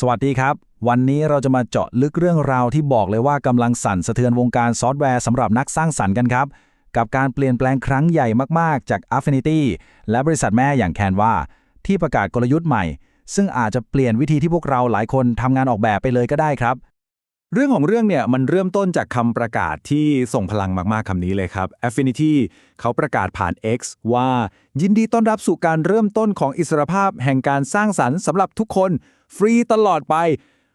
สวัสดีครับ วันนี้เราจะมาเจาะลึกเรื่องราวที่บอกเลยว่ากำลังสั่นสะเทือนวงการซอฟต์แวร์สำหรับนักสร้างสรรค์กันครับ กับการเปลี่ยนแปลงครั้งใหญ่มากๆ จาก Affinity และบริษัทแม่อย่าง Canva ที่ประกาศกลยุทธ์ใหม่ ซึ่งอาจจะเปลี่ยนวิธีที่พวกเราหลายคนทำงานออกแบบไปเลยก็ได้ครับ เรื่องของเรื่องเนี่ยมันเริ่มต้นจากคำประกาศที่ส่งพลังมากๆคำนี้เลยครับ Affinity เขาประกาศผ่าน X ว่า ยินดีต้อนรับสู่การเริ่มต้นของอิสรภาพแห่งการสร้างสรรค์สำหรับทุกคน ฟรีตลอดไป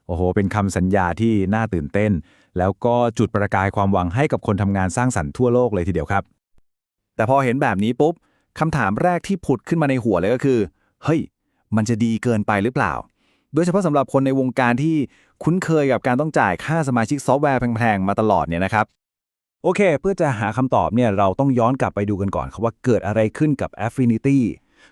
โอ้โห เป็นคำสัญญาที่น่าตื่นเต้น แล้วก็จุดประกายความหวังให้กับคนทำงานสร้างสรรค์ทั่วโลกเลยทีเดียวครับ แต่พอเห็นแบบนี้ปุ๊บคำถามแรกที่ผุดขึ้นมาในหัวเลยก็คือ เฮ้ย มันจะดีเกินไปหรือเปล่า โดยเฉพาะสำหรับคนในวงการที่คุ้นเคยกับการต้องจ่ายค่าสมาชิกซอฟต์แวร์แพงๆมาตลอดเนี่ยนะครับโอเค เพื่อจะหาคำตอบเนี่ยเราต้องย้อนกลับไปดูกันก่อนครับว่าเกิดอะไรขึ้นกับ Affinity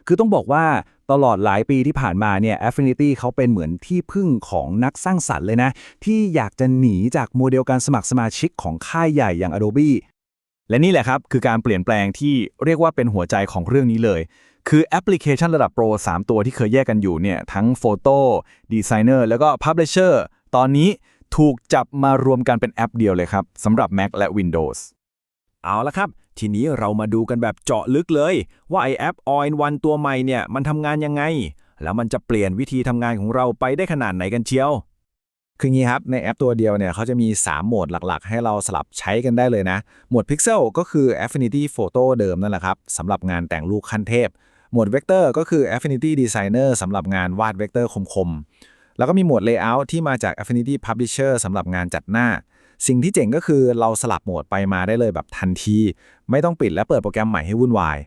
คือต้องบอกว่าตลอดหลายปีที่ผ่านมาเนี่ย Affinity เขาเป็นเหมือนที่พึ่งของนักสร้างสรรค์เลยนะ ที่อยากจะหนีจากโมเดลการสมัครสมาชิกของค่ายใหญ่อย่าง Adobe และนี่แหละครับ คือการเปลี่ยนแปลงที่เรียกว่าเป็นหัวใจของเรื่องนี้เลย คือแอปพลิเคชันระดับโปร 3 ตัวที่เคยแยกกันอยู่เนี่ยทั้ง Photo Designer แล้วก็ Publisher ตอนนี้ถูกจับมารวมกันเป็นแอปเดียวเลยครับสำหรับ Mac และ Windows เอาละครับ ทีนี้เรามาดูกันแบบเจาะลึกเลย ว่าไอแอป All in One ตัวใหม่เนี่ยมันทำงานยังไง แล้วมันจะเปลี่ยนวิธีทำงานของเราไปได้ขนาดไหนกันเชียว คืองี้ครับ ในแอปตัวเดียวเนี่ยเขาจะมี 3 โหมดหลักๆ ให้เราสลับใช้กันได้เลยนะ โหมด Pixel ก็คือ Affinity Photo เดิมนั่นแหละครับสำหรับงานแต่งรูปขั้นเทพ โหมด Vector ก็คือ Affinity Designer สำหรับงานวาดเวกเตอร์คมๆแล้วก็มีโหมด Layout ที่มาจาก Affinity Publisher สำหรับงานจัดหน้า สิ่งที่เจ๋งก็คือเราสลับโหมดไปมาได้เลยแบบทันที ไม่ต้องปิดและเปิดโปรแกรมใหม่ให้วุ่นวาย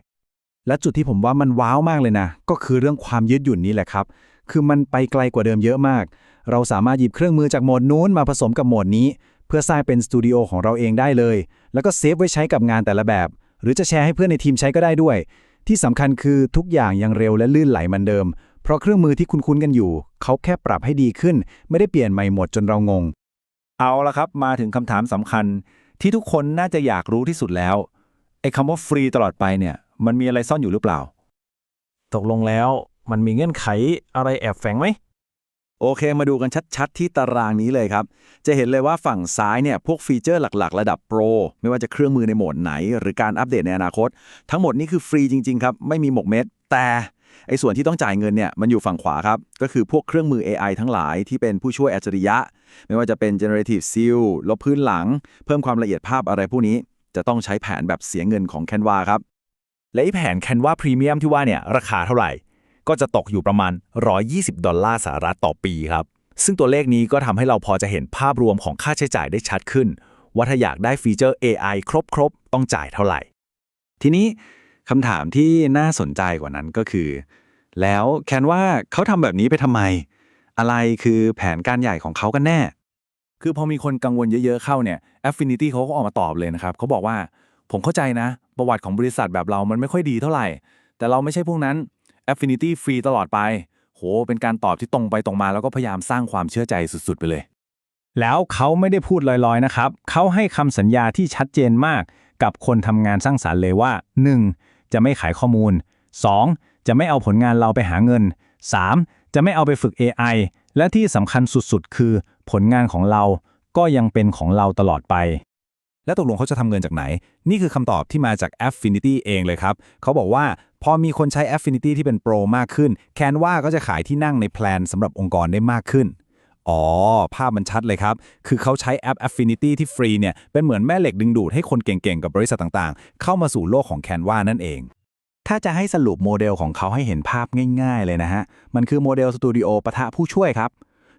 และจุดที่ผมว่ามันว้าวมากเลยนะ ก็คือเรื่องความยืดหยุ่นนี้แหละครับ คือมันไปไกลกว่าเดิมเยอะมาก เราสามารถหยิบเครื่องมือจากโหมดนู้นมาผสมกับโหมดนี้ เพื่อสร้างเป็นสตูดิโอของเราเองได้เลย แล้วก็เซฟไว้ใช้กับงานแต่ละแบบ หรือจะแชร์ให้เพื่อนในทีมใช้ก็ได้ด้วย ที่สำคัญคือทุกอย่างยังเร็วและลื่นไหลเหมือนเดิม เพราะเครื่องมือที่คุ้นๆกันอยู่ เขาแค่ปรับให้ดีขึ้น ไม่ได้เปลี่ยนใหม่หมดจนเรางง เอาละครับ มาถึงคำถามสำคัญที่ทุกคนน่าจะอยากรู้ที่สุดแล้วไอ้คำว่าฟรีตลอดไปเนี่ยมันมีอะไรซ่อนอยู่หรือเปล่า ตกลงแล้วมันมีเงื่อนไขอะไรแอบแฝงไหม โอเค มาดูกันชัดๆ ที่ตารางนี้เลยครับ จะเห็นเลยว่าฝั่งซ้ายเนี่ยพวกฟีเจอร์หลักๆ ระดับโปรไม่ว่าจะเครื่องมือในโหมดไหน หรือการอัปเดตในอนาคต ทั้งหมดนี้คือฟรีจริง ๆ ครับ ไม่มีหมกเม็ดแต่ ไอ้ส่วนที่ต้องจ่ายเงินเนี่ยมันอยู่ฝั่งขวาครับ ก็คือพวกเครื่องมือ AI ทั้งหลายที่เป็นผู้ช่วยอัจฉริยะ ไม่ว่าจะเป็น generative seal ลบพื้นหลัง เพิ่มความละเอียดภาพอะไรพวกนี้ จะต้องใช้แผนแบบเสียเงินของ Canva ครับ และไอ้แผน Canva Premium ที่ว่าเนี่ยราคาเท่าไหร่ ก็จะตกอยู่ประมาณ 120 ดอลลาร์สหรัฐต่อปีครับ ซึ่งตัวเลขนี้ก็ทำให้เราพอจะเห็นภาพรวมของค่าใช้จ่ายได้ชัดขึ้น ว่าถ้าอยากได้ฟีเจอร์ AI ครบๆต้องจ่ายเท่าไหร่ ทีนี้ คำถามที่น่าสนใจกว่านั้นก็คือ แล้วแคนว่าเขาทำแบบนี้ไปทำไม อะไรคือแผนการใหญ่ของเขากันแน่ คือพอมีคนกังวลเยอะๆเข้าเนี่ย Affinity เขาก็ออกมาตอบเลยนะครับเขาบอกว่าผมเข้าใจนะ ประวัติของบริษัทแบบเรามันไม่ค่อยดีเท่าไหร่ แต่เราไม่ใช่พวกนั้น Affinity ฟรีตลอดไป โห เป็นการตอบที่ตรงไปตรงมา แล้วก็พยายามสร้างความเชื่อใจสุดๆ ไปเลย แล้วเขาไม่ได้พูดลอยๆนะครับ เขาให้คำสัญญาที่ชัดเจนมากกับคนทำงานสร้างสารรค์เลยว่า 1. จะไม่ขายข้อมูล 2. จะไม่เอาผลงานเราไปหาเงิน 3. จะไม่เอาไปฝึก AI และที่สำคัญสุดๆ คือ ผลงานของเราก็ยังเป็นของเราตลอดไป แล้วตกลงเขาจะทำเงินจากไหน นี่คือคำตอบที่มาจาก Affinity เองเลยครับ เขาบอกว่าพอมีคนใช้ Affinity ที่เป็นโปรมากขึ้น Canva ก็จะขายที่นั่งในแพลนสำหรับองค์กรได้มากขึ้น อ๋อ ภาพมันชัดเลยครับ คือเขาใช้แอป Affinity ที่ฟรีเนี่ย เป็นเหมือนแม่เหล็กดึงดูดให้คนเก่งๆ กับบริษัทต่างๆ เข้ามาสู่โลกของ Canva นั่นเอง ถ้าจะให้สรุปโมเดลของเขาให้เห็นภาพง่ายๆ เลยนะฮะ มันคือโมเดลสตูดิโอปะทะผู้ช่วยครับ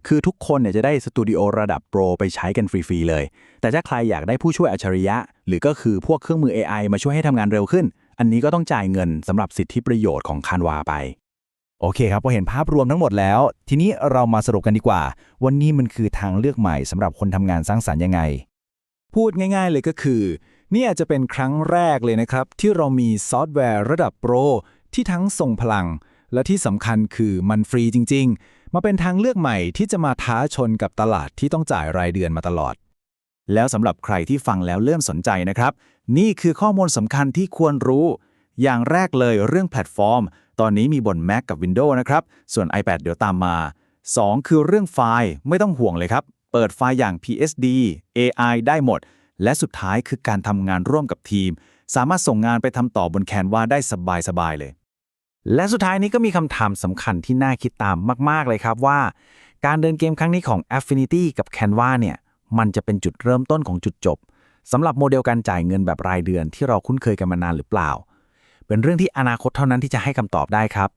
คือทุกคนเนี่ยจะได้สตูดิโอระดับโปรไปใช้กันฟรีๆเลย แต่ถ้าใครอยากได้ผู้ช่วยอัจฉริยะ หรือก็คือพวกเครื่องมือ AI มาช่วยให้ทำงานเร็วขึ้น อันนี้ก็ต้องจ่ายเงินสำหรับสิทธิประโยชน์ของคานวาไป โอเคครับพอเห็นภาพรวมทั้งหมดแล้ว ทีนี้เรามาสรุปกันดีกว่า วันนี้มันคือทางเลือกใหม่สำหรับคนทำงานสร้างสรรค์ยังไง พูดง่าย ๆ เลยก็คือ นี่อาจจะเป็นครั้งแรกเลยนะครับ ที่เรามีซอฟต์แวร์ระดับโปรที่ทั้งทรงพลัง และที่สำคัญคือมันฟรีจริง ๆ มาเป็นทางเลือกใหม่ที่จะมาท้าชนกับตลาดที่ต้องจ่ายรายเดือนมาตลอด แล้วสำหรับใครที่ฟังแล้วเริ่มสนใจนะครับ นี่คือข้อมูลสำคัญที่ควรรู้ อย่างแรกเลยเรื่องแพลตฟอร์ม ตอนนี้มีบน Mac กับ Windows นะครับ ส่วน iPad เดี๋ยวตามมา 2 คือเรื่องไฟล์ไม่ต้องห่วงเลยครับ เปิดไฟล์อย่าง PSD AI ได้หมด และสุดท้ายคือการทำงานร่วมกับทีม สามารถส่งงานไปทำต่อบนแคนวาได้สบายๆเลย และสุดท้ายนี้ก็มีคำถามสำคัญที่น่าคิดตามมาก ๆ เลยครับว่า การเดินเกมครั้งนี้ของ Affinity กับ Canva เนี่ยมันจะเป็นจุดเริ่มต้นของจุดจบสำหรับโมเดลการจ่ายเงินแบบรายเดือนที่เราคุ้นเคยกันมานานหรือเปล่า เป็นเรื่องที่อนาคตเท่านั้นที่จะให้คำตอบได้ครับ